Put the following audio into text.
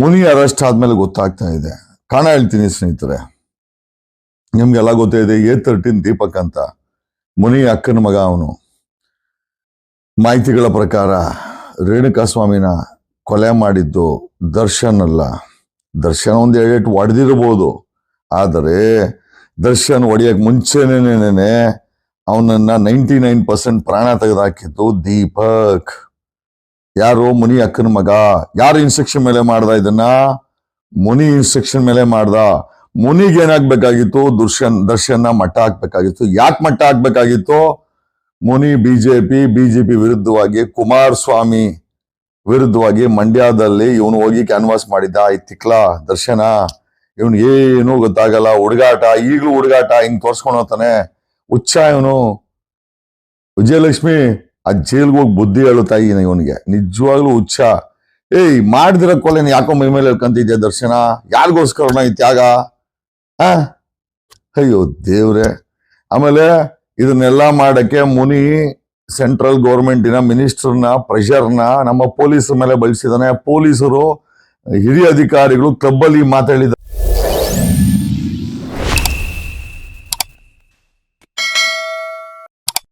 ಮುನಿ arrest ಆದಮೇಲೆ ಗೊತ್ತಾಗ್ತಾ ಇದೆ. ಕಾಣ ಹೇಳ್ತೀನಿ ಸ್ನೇಹಿತರೆ. ನಿಮ್ಗೆಲ್ಲ ಗೊತ್ತಿದೆ ಎ ತರ್ಟೀನ್ ದೀಪಕ್ ಅಂತ, ಮುನಿ ಅಕ್ಕನ ಮಗ ಅವನು. ಮಾಹಿತಿಗಳ ಪ್ರಕಾರ ರೇಣುಕಾ ಸ್ವಾಮಿನ ಕೊಲೆ ಮಾಡಿದ್ದು ದರ್ಶನ್ ಅಲ್ಲ. ದರ್ಶನ್ ಒಂದು ಎರಡೆಟ್ಟು ಒಡೆದಿರ್ಬೋದು. ಆದರೆ ದರ್ಶನ್ ಹೊಡಿಯಕ್ ಮುಂಚೆನೇನೆ ಅವನನ್ನ ನೈಂಟಿ ನೈನ್ ಪರ್ಸೆಂಟ್ ಪ್ರಾಣ ತೆಗೆದಾಕಿದ್ದು ದೀಪಕ್. ಯಾರು ಮುನಿ ಅಕ್ಕನ ಮಗ? ಯಾರು ಇನ್ಸ್ಟ್ರಕ್ಷನ್ ಮೇಲೆ ಮಾಡ್ದ ಇದನ್ನ? ಮುನಿ ಇನ್ಸ್ಟ್ರಕ್ಷನ್ ಮೇಲೆ ಮಾಡ್ದ. ಮುನಿಗೆ ಏನಾಗ್ಬೇಕಾಗಿತ್ತು? ದರ್ಶನ್ ದರ್ಶನ್ನ ಮಟ್ಟ ಹಾಕ್ಬೇಕಾಗಿತ್ತು. ಯಾಕೆ ಮಟ್ಟ ಹಾಕ್ಬೇಕಾಗಿತ್ತು? ಮುನಿ ಬಿಜೆಪಿ ಬಿಜೆಪಿ ವಿರುದ್ಧವಾಗಿ, ಕುಮಾರಸ್ವಾಮಿ ವಿರುದ್ಧವಾಗಿ ಮಂಡ್ಯದಲ್ಲಿ ಇವನು ಹೋಗಿ ಕ್ಯಾನ್ವಾಸ್ ಮಾಡಿದ್ದ. ಈ ತಿಕ್ಲ, ದರ್ಶನ, ಇವನು ಏನು ಗೊತ್ತಾಗಲ್ಲ. ಹುಡುಗಾಟ, ಈಗಲೂ ಹುಡುಗಾಟ ಹಿಂಗ್ ತೋರ್ಸ್ಕೊಂಡು ಹೋಗ್ತಾನೆ ಹುಚ್ಚ ಇವನು. ವಿಜಯಲಕ್ಷ್ಮಿ ಆ ಜೈಲ್ಗೆ ಹೋಗಿ ಬುದ್ಧಿ ಹೇಳುತ್ತಾ ತಾಯಿ ಇವನಿಗೆ. ನಿಜವಾಗ್ಲೂ ಹುಚ್ಚ. ಏಯ್, ಮಾಡಿದಿರ ಕೊಲೆ ಯಾಕೋ ಮೈ ಮೇಲೆ ದರ್ಶನ? ಯಾರಿಗೋಸ್ಕರನ ಈ ತ್ಯಾಗ? ಅಯ್ಯೋ ದೇವ್ರೆ. ಆಮೇಲೆ ಇದನ್ನೆಲ್ಲ ಮಾಡಕ್ಕೆ ಮುನಿ ಸೆಂಟ್ರಲ್ ಗೌರ್ಮೆಂಟಿನ ಮಿನಿಸ್ಟರ್ನ, ಪ್ರೆಷರ್ನ, ನಮ್ಮ ಪೊಲೀಸರ ಮೇಲೆ ಬಳಸಿದಾನೆ. ಪೊಲೀಸರು ಹಿರಿಯ ಅಧಿಕಾರಿಗಳು ಕ್ಲಬ್ಬಲ್ಲಿ ಮಾತಾಡಿದ